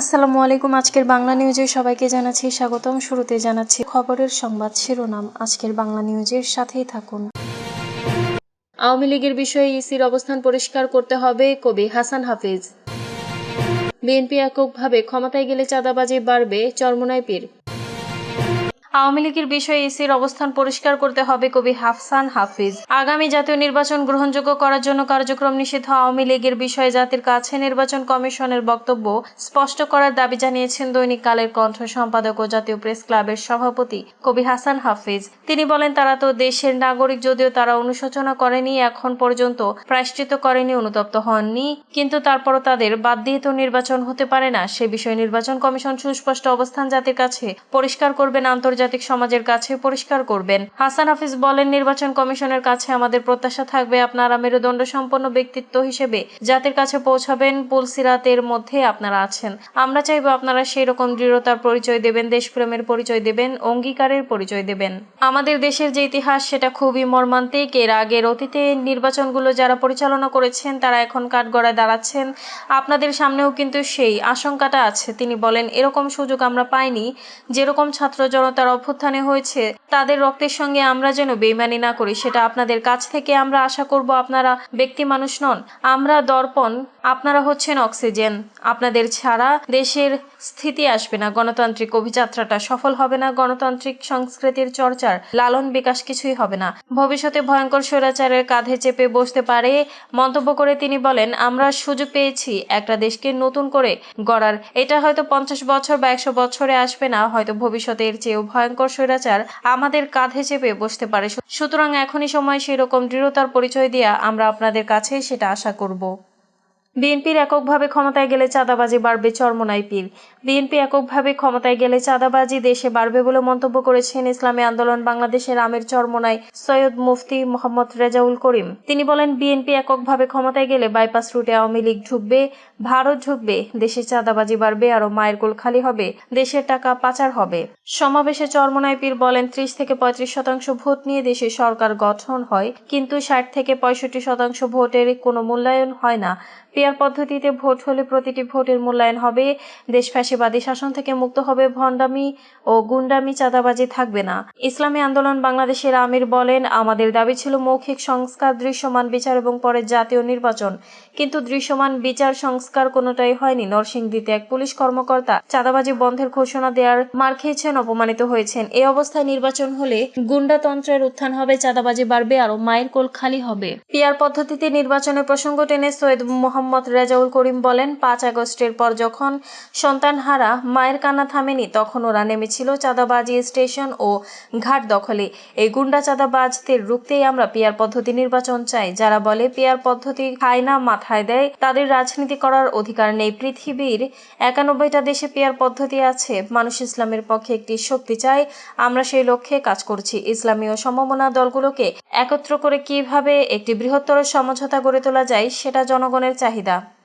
আসসালামু আলাইকুম, আজকের বাংলা নিউজে সবাইকে জানাচ্ছি স্বাগতম। শুরুতে জানাচ্ছি খবরের সংবাদ শিরোনাম। আজকের বাংলা নিউজের সাথেই থাকুন। আওয়ামী লীগের বিষয়ে ইসির অবস্থান পরিষ্কার করতে হবে কবি হাসান হাফিজ। বিএনপি এককভাবে ক্ষমতায় গেলে চাঁদাবাজি বাড়বে চরমোনাই আওয়ামী লীগের বিষয়ে ইসির অবস্থান পরিষ্কার করতে হবে কবি হাফসান হাফিজ। আগামী জাতীয় নির্বাচন গ্রহণযোগ্য করার জন্য কার্যক্রম নিষিদ্ধ আওয়ামী লীগের বিষয়ে জাতির কাছে নির্বাচন কমিশনের বক্তব্য স্পষ্ট করার দাবি জানিয়েছেন দৈনিক কালের কণ্ঠ সম্পাদক ও জাতীয় প্রেস ক্লাবের সভাপতি কবি হাসান হাফিজ। তিনি বলেন, তারা তো দেশের নাগরিক, যদিও তারা অনুশোচনা করেনি, এখন পর্যন্ত প্রায়শ্চিত করেনি, অনুতপ্ত হননি। কিন্তু তারপরও তাদের বাদ দিয়ে তো নির্বাচন হতে পারে না। সে বিষয়ে নির্বাচন কমিশন সুস্পষ্ট অবস্থান জাতির কাছে পরিষ্কার করবেন আন্তর্জাতিক সমাজের কাছে পরিষ্কার করবেন। হাসান হাফিজ বলেন, নির্বাচন কমিশনের কাছে আমাদের প্রত্যাশা থাকবে আপনারা মেরুদণ্ড সম্পন্ন ব্যক্তিত্ব হিসেবে। জাতির কাছে পৌঁছাবেন, পুলসিরাতের মধ্যে আপনারা আছেন। আমরা চাইব আপনারা সেই রকম দৃঢ়তার পরিচয় দেবেন, দেশপ্রেমের পরিচয় দেবেন, অঙ্গীকারের পরিচয় দেবেন। আমাদের দেশের যে ইতিহাস, সেটা খুবই মর্মান্তিক। এর আগের অতীতে নির্বাচনগুলো যারা পরিচালনা করেছেন, তারা এখন কাঠগড়ায় দাঁড়াচ্ছেন। আপনাদের সামনেও কিন্তু সেই আশঙ্কাটা আছে। তিনি বলেন, এরকম সুযোগ আমরা পাইনি। যেরকম ছাত্র জনতার অভ্যুত্থানে হয়েছে, তাদের রক্তের সঙ্গে আমরা যেন বেইমানি না করি, সেটা আপনাদের কাছ থেকে আমরা আশা করব আপনারা ব্যক্তি মানুষ নন। আমরা দর্পণ, আপনারা হচ্ছেন অক্সিজেন। আপনাদের ছাড়া দেশের স্থিতি আসবে না। গণতান্ত্রিক অভিযাত্রাটা সফল হবে না। গণতান্ত্রিক সংস্কৃতির চর্চার লালন বিকাশ কিছুই হবে না। ভবিষ্যতে ভয়ঙ্কর স্বৈরাচারের কাঁধে চেপে বসতে পারে মন্তব্য করে তিনি বলেন, আমরা সুযোগ পেয়েছি, একটা দেশকে নতুন করে গড়ার। এটা হয়তো পঞ্চাশ বছর বা একশো বছরে আসবে না, হয়তো ভবিষ্যতের চেয়েও ভয়ঙ্কর স্বৈরাচার আমাদের কাঁধে চেপে বসতে পারে। সুতরাং এখনই সময় সেই রকম দৃঢ়তার পরিচয় দিয়া আমরা আপনাদের কাছে সেটা আশা করব। বিএনপির এককভাবে ক্ষমতায় গেলে চাঁদাবাজি বাড়বে চরমোনাই পীর বিএনপি এককভাবে ক্ষমতায় গেলে চাঁদাবাজি দেশে বাড়বে বলে মন্তব্য করেছেন ইসলামী আন্দোলন বাংলাদেশের আমির চরমোনাই সৈয়দ মুফতি মোহাম্মদ রেজাউল করিম। তিনি বলেন, বিএনপি এককভাবে ক্ষমতায় গেলে বাইপাস রুটে আওয়ামী লীগ ঢুকবে, ভারত ঢুকবে, দেশে চাঁদাবাজি বাড়বে, আরও মায়ের কোল খালি হবে, দেশের টাকা পাচার হবে। সমাবেশে চরমোনাই পীর বলেন, ত্রিশ থেকে পঁয়ত্রিশ শতাংশ ভোট নিয়ে দেশে সরকার গঠন হয়, কিন্তু ষাট থেকে পঁয়ষট্টি শতাংশ ভোটের কোনো মূল্যায়ন হয় না। পেয়ার পদ্ধতিতে ভোট হলে প্রতিটি ভোটের মূল্যায়ন হবে। দেশ ফ্যাসিবাদী শাসন থেকে মুক্ত হবে ভণ্ডামি ও গুন্ডামি চাঁদাবাজি থাকবে না। ইসলামী আন্দোলন বাংলাদেশের আমির বলেন, আমাদের দাবি ছিল মৌখিক সংস্কার, দৃশ্যমান বিচার এবং পরে জাতীয় নির্বাচন। কিন্তু দৃশ্যমান বিচার সংস্কার কোনোটাই হয়নি। নরসিংদীতে এক পুলিশ কর্মকর্তা চাঁদাবাজি বন্ধের ঘোষণা দেওয়ার মার খেয়েছেন, অপমানিত হয়েছেন। এই অবস্থায় নির্বাচন হলে গুন্ডাতন্ত্রের উত্থান হবে, চাঁদাবাজি বাড়বে, আরও মায়ের কোল খালি হবে। পিয়ার পদ্ধতিতে নির্বাচনের প্রসঙ্গ টেনে সৈয়দ মোহাম্মদ রেজাউল করিম বলেন, পাঁচ আগস্টের পর যখন সন্তানহারা মায়ের কান্না থামেনি, তখন ওরা নেমেছিল চাঁদাবাজি স্টেশন ও ঘাট দখলে। এই গুন্ডা চাঁদাবাজদের রুখতেই আমরা পিয়ার পদ্ধতি নির্বাচন চাই। যারা বলে পিয়ার পদ্ধতি খায় না, মাথায় দেয়, তাদের রাজনীতি করার অধিকার নেই। পৃথিবীর একানব্বইটা দেশে পিয়ার পদ্ধতি আছে। মানুষ ইসলামের পক্ষে একটি শক্তি চায়। আমরা সেই লক্ষ্যে কাজ করছি। ইসলামী ও সমমনা দলগুলোকে একত্র করে কীভাবে একটি বৃহত্তর সমঝোতা গড়ে তোলা যায়, সেটা জনগণের চাহিদা। всегда